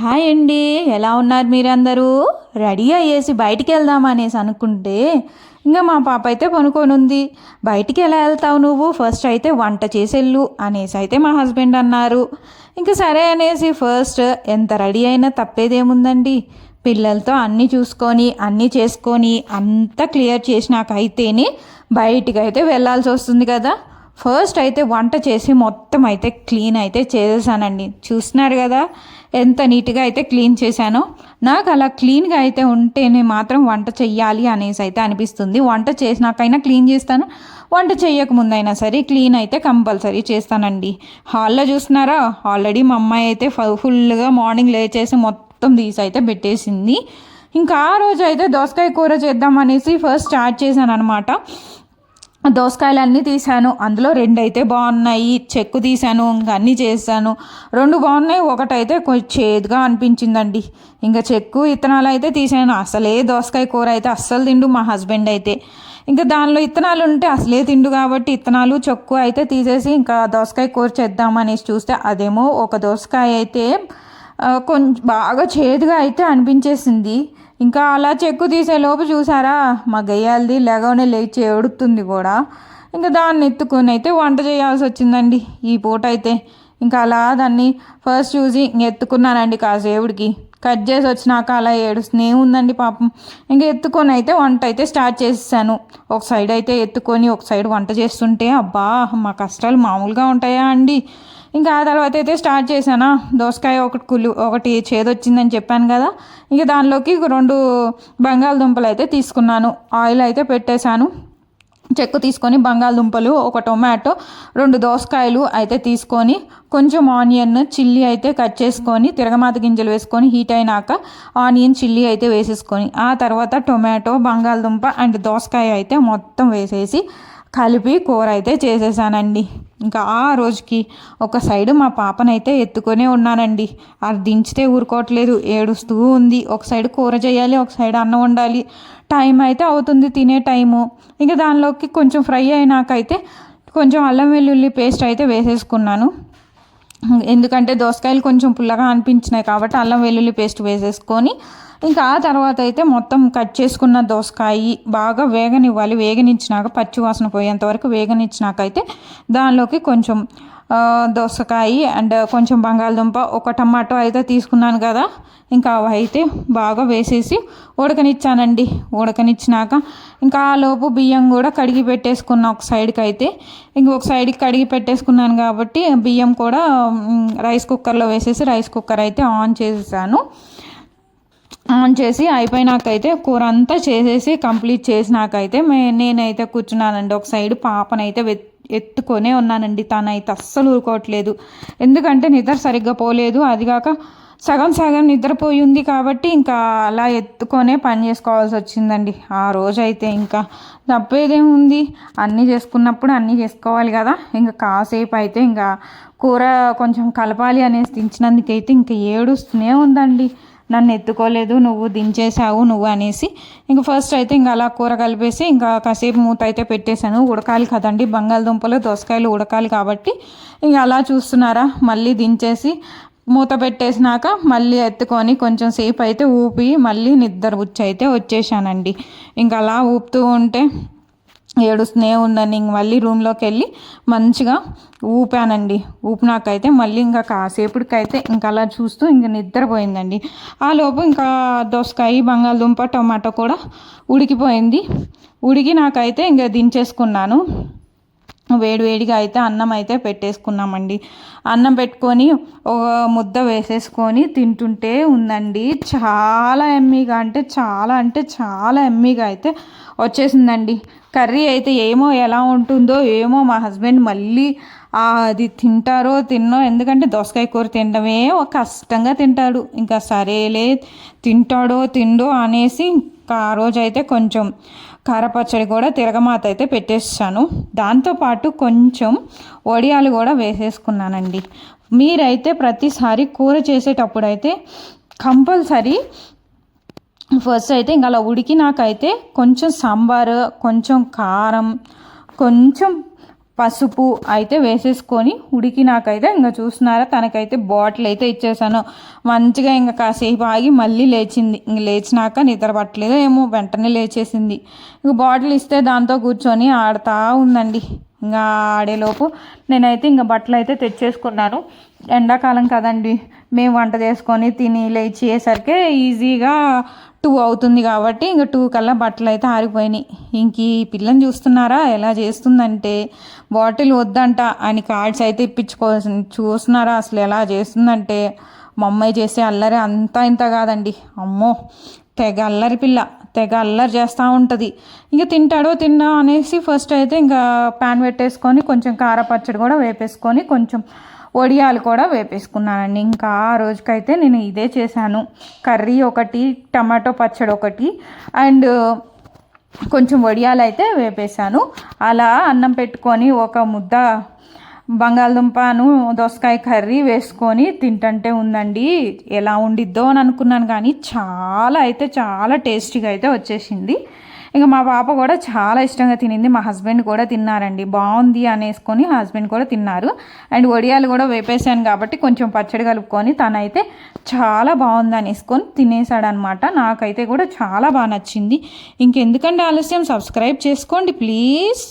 Hi అండి ఎలా ఉన్నారు మీరందరూ? రెడీ అయ్యేసి బయటికి వెళ్దాం అనేసి అనుకుంటే ఇంకా మా పాప అయితే పనుకొనుంది బయటికి ఎలా వెళ్తావు నువ్వు? ఫస్ట్ అయితే వంట చేసేళ్ళు అనేసి అయితే మా హస్బెండ్ అన్నారు. ఇంకా సరే అనేసి ఫస్ట్ ఎంత రెడీ అయినా తప్పేదేముందండి? పిల్లలతో అన్నీ చూసుకొని అన్నీ చేసుకొని అంతా క్లియర్ చేసినాకైతేనే బయటికి అయితే వెళ్ళాల్సి వస్తుంది కదా? ఫస్ట్ అయితే వంట చేసి మొత్తం అయితే క్లీన్ అయితే చేసేసానండి. చూస్తున్నారు కదా ఎంత నీట్గా అయితే క్లీన్ చేశానో. నాకు అలా క్లీన్గా అయితే ఉంటేనే మాత్రం వంట చెయ్యాలి అనేసి అయితే అనిపిస్తుంది. వంట చేసినాకైనా క్లీన్ చేస్తాను వంట చేయకముందైనా సరే క్లీన్ అయితే కంపల్సరీ చేస్తానండి. హాల్లో చూస్తున్నారా? ఆల్రెడీ మా అమ్మాయి అయితే ఫుల్గా మార్నింగ్ లేచేసి మొత్తం తీసి అయితే పెట్టేసింది. ఇంకా ఆ రోజు అయితే దోసకాయ కూర చేద్దాం అనేసి ఫస్ట్ స్టార్ట్ చేశాను అనమాట దోసకాయలు అన్నీ తీసాను అందులో రెండు అయితే బాగున్నాయి. చెక్కు తీశాను ఇంకా అన్నీ చేశాను. రెండు బాగున్నాయి ఒకటైతే కొంచెం చేదుగా అనిపించిందండి. ఇంకా చెక్కు ఇత్తనాలు అయితే తీసాను అసలే దోసకాయ కూర అయితే అస్సలు తిండు మా హస్బెండ్ అయితే. ఇంకా దానిలో ఇత్తనాలు ఉంటే అసలే తిండు కాబట్టి ఇత్తనాలు చెక్కు అయితే తీసేసి ఇంకా దోసకాయ కూర చేద్దామనేసి చూస్తే అదేమో ఒక దోసకాయ అయితే కొంచెం బాగా చేదుగా అయితే అనిపించేసింది. ఇంకా అలా చెక్కు తీసే లోపు చూసారా మా గయ్యాలది లేగవనే లేచి ఏడుతుంది కూడా. ఇంకా దాన్ని ఎత్తుకొని అయితే వంట చేయాల్సి వచ్చిందండి ఈ పూట అయితే. ఇంకా అలా దాన్ని ఫస్ట్ చూసి ఎత్తుకున్నానండి కాసేవుడికి కట్ చేసి వచ్చినాక అలా ఏడుస్తూనే ఉందండి పాపం. ఇంకా ఎత్తుకొని అయితే వంట అయితే స్టార్ట్ చేసేసాను. ఒక సైడ్ అయితే ఎత్తుకొని ఒక సైడ్ వంట చేస్తుంటే అబ్బా మా కష్టాలు మామూలుగా ఉంటాయా అండి? ఇంకా ఆ తర్వాత అయితే స్టార్ట్ చేశానా? దోసకాయ ఒకటి కుళ్ళు ఒకటి చేదొచ్చిందని చెప్పాను కదా. ఇంకా దానిలోకి రెండు బంగాళదుంపలు అయితే తీసుకున్నాను. ఆయిల్ అయితే పెట్టేశాను. చెక్కు తీసుకొని బంగాళదుంపలు ఒక టొమాటో రెండు దోసకాయలు అయితే తీసుకొని కొంచెం ఆనియన్ చిల్లీ అయితే కట్ చేసుకొని తిరగమాత గింజలు వేసుకొని హీట్ అయినాక ఆనియన్ చిల్లీ అయితే వేసేసుకొని ఆ తర్వాత టొమాటో బంగాళదుంప అండ్ దోసకాయ అయితే మొత్తం వేసేసి కలిపి కూర అయితే చేసేసానండి. ఇంకా ఆ రోజుకి ఒక సైడు మా పాపనైతే ఎత్తుకొనే ఉన్నానండి. అది దించితే ఊరుకోవట్లేదు ఏడుస్తూ ఉంది. ఒక సైడ్ కూర చేయాలి ఒక సైడ్ అన్నం వండాలి. టైం అయితే అవుతుంది తినే టైము. ఇంకా దానిలోకి కొంచెం ఫ్రై అయినాకైతే కొంచెం అల్లం వెల్లుల్లి పేస్ట్ అయితే వేసేసుకున్నాను. ఎందుకంటే దోసకాయలు కొంచెం పుల్లగా అనిపించినాయి కాబట్టి అల్లం వెల్లుల్లి పేస్ట్ వేసేసుకొని ఇంకా ఆ తర్వాత అయితే మొత్తం కట్ చేసుకున్న దోసకాయ బాగా వేగనివ్వాలి. వేగనిచ్చినాక పచ్చి వాసన పోయేంత వరకు వేగనిచ్చినాక అయితే దానిలోకి కొంచెం దోసకాయ అండ్ కొంచెం బంగాళదుంప ఒక టమాటో అయితే తీసుకున్నాను కదా. ఇంకా అవి అయితే బాగా వేసేసి ఉడకనిచ్చానండి. ఉడకనిచ్చినాక ఇంకా ఆ లోపు బియ్యం కూడా కడిగి పెట్టేసుకున్న ఒక సైడ్కి అయితే ఇంకొక సైడ్కి కడిగి పెట్టేసుకున్నాను కాబట్టి బియ్యం కూడా రైస్ కుక్కర్లో వేసేసి రైస్ కుక్కర్ అయితే ఆన్ చేసేసాను. ఆన్ చేసి అయిపోయినాకైతే కూర అంతా చేసేసి కంప్లీట్ చేసినాకైతే మే నేనైతే కూర్చున్నానండి. ఒక సైడ్ పాపనైతే ఎత్తుకొనే ఉన్నానండి. తనైతే అస్సలు ఊరుకోవట్లేదు. ఎందుకంటే నిద్ర సరిగ్గా పోలేదు. అదిగాక సగం సగం నిద్రపోయి ఉంది కాబట్టి ఇంకా అలా ఎత్తుకొనే పని చేసుకోవాల్సి వచ్చిందండి. ఆ రోజైతే ఇంకా తప్పేదేముంది అన్నీ చేసుకున్నప్పుడు అన్నీ చేసుకోవాలి కదా. ఇంకా కాసేపు అయితే ఇంకా కూర కొంచెం కలపాలి అనేసి దించినందుకైతే ఇంకా ఏడుస్తూనే ఉందండి. నన్ను ఎత్తుకోలేదు నువ్వు దించేసావు నువ్వు అనేసి. ఇంక ఫస్ట్ అయితే ఇంకా అలా కూర కలిపేసి ఇంకా కాసేపు మూత అయితే పెట్టేశాను. ఉడకాలి కదండి బంగాళదుంపలు దోసకాయలు ఉడకాలి కాబట్టి. ఇంకా అలా చూస్తున్నారా మళ్ళీ దించేసి మూత పెట్టేసినాక మళ్ళీ ఎత్తుకొని కొంచెం సేపు అయితే ఊపి మళ్ళీ నిద్ర బుచ్చి అయితే వచ్చేసానండి ఇంకా అలా ఊపుతూ ఉంటే ఏడుస్తూనే ఉందని ఇంక మళ్ళీ రూమ్లోకి వెళ్ళి మంచిగా ఊపానండి. ఊపినాకైతే మళ్ళీ ఇంకా కాసేపటికైతే ఇంకా అలా చూస్తూ ఇంక నిద్రపోయిందండి. ఆ లోపు ఇంకా దోసకాయ బంగాళదుంప టమాటో కూడా ఉడికిపోయింది. ఉడికి నాకైతే ఇంకా దించేసుకున్నాను. వేడివేడిగా అయితే అన్నం అయితే పెట్టేసుకున్నామండి. అన్నం పెట్టుకొని ఒక ముద్ద వేసేసుకొని తింటుంటే ఉందండి. చాలా ఎమ్మీగా అంటే చాలా అంటే చాలా ఎమ్మీగా అయితే వచ్చేసిందండి. కర్రీ అయితే ఏమో ఎలా ఉంటుందో ఏమో మా హస్బెండ్ మళ్ళీ అది తింటారో తిన్నో? ఎందుకంటే దోసకాయ కూర తినడమే ఒక కష్టంగా తింటాడు. ఇంకా సరేలే తింటాడో తిండో అనేసి ఇంకా ఆ రోజు అయితే కొంచెం కారపచ్చడి కూడా తిరగమాత అయితే పెట్టేసాను దాంతోపాటు కొంచెం వడియాలు కూడా వేసేసుకున్నానండి. మీరైతే ప్రతిసారి కూర చేసేటప్పుడు అయితే కంపల్సరీ ఫస్ట్ అయితే ఇంకా అలా ఉడికి నాకైతే కొంచెం సాంబారు కొంచెం కారం కొంచెం పసుపు అయితే వేసేసుకొని ఉడికినాకైతే ఇంకా చూస్తున్నారా? తనకైతే బాటిల్ అయితే ఇచ్చేసాను. మంచిగా ఇంకా కాసేపు ఆగి మళ్ళీ లేచింది. ఇంక లేచినాక నిద్ర పట్టలేదో ఏమో వెంటనే లేచేసింది. ఇంక బాటిల్ ఇస్తే దాంతో కూర్చొని ఆడుతూ ఉందండి. ఇంకా ఆడేలోపు నేనైతే ఇంకా బట్టలు అయితే తెచ్చేసుకున్నాను. ఎండాకాలం కదండి మేము వంట చేసుకొని తిని లేచేసరికి ఈజీగా టూ అవుతుంది కాబట్టి ఇంక టూ కల్లా బట్టలు అయితే ఆరిపోయినాయి. ఇంక ఈ పిల్లని చూస్తున్నారా ఎలా చేస్తుందంటే బాటిల్ వద్దంట అని కార్డ్స్ అయితే ఇప్పించుకోవాల్సి చూస్తున్నారా అసలు ఎలా చేస్తుందంటే మా అమ్మాయి చేసే అల్లరి అంతా ఇంత కాదండి. అమ్మో తెగ అల్లరి పిల్ల. తెగ అల్లరి చేస్తూ ఉంటుంది. ఇంకా తింటాడో తిన్నా అనేసి ఫస్ట్ అయితే ఇంకా ప్యాన్ పెట్టేసుకొని కొంచెం కార పచ్చడి కూడా వేపేసుకొని కొంచెం వడియాలు కూడా వేపేసుకున్నానండి. ఇంకా ఆ రోజుకైతే నేను ఇదే చేశాను. కర్రీ ఒకటి టమాటో పచ్చడి ఒకటి అండ్ కొంచెం వడియాలు అయితే వేపేశాను. అలా అన్నం పెట్టుకొని ఒక ముద్ద బంగాళదుంపను దోసకాయ కర్రీ వేసుకొని తింటంటే ఉందండి. ఎలా ఉండిద్దో అని అనుకున్నాను కానీ చాలా అయితే చాలా టేస్టీగా అయితే వచ్చేసింది. ఇంకా మా పాప కూడా చాలా ఇష్టంగా తినింది. మా హస్బెండ్ కూడా తిన్నారండి. బాగుంది అనేసుకొని హస్బెండ్ కూడా తిన్నారు. అండ్ వడియాలు కూడా వేపేసాను కాబట్టి కొంచెం పచ్చడి కలుపుకొని తనైతే చాలా బాగుంది అనేసుకొని తినేసాడనమాట నాకైతే కూడా చాలా బాగా నచ్చింది. ఇంకెందుకండి ఆలస్యం? సబ్స్క్రైబ్ చేసుకోండి ప్లీజ్.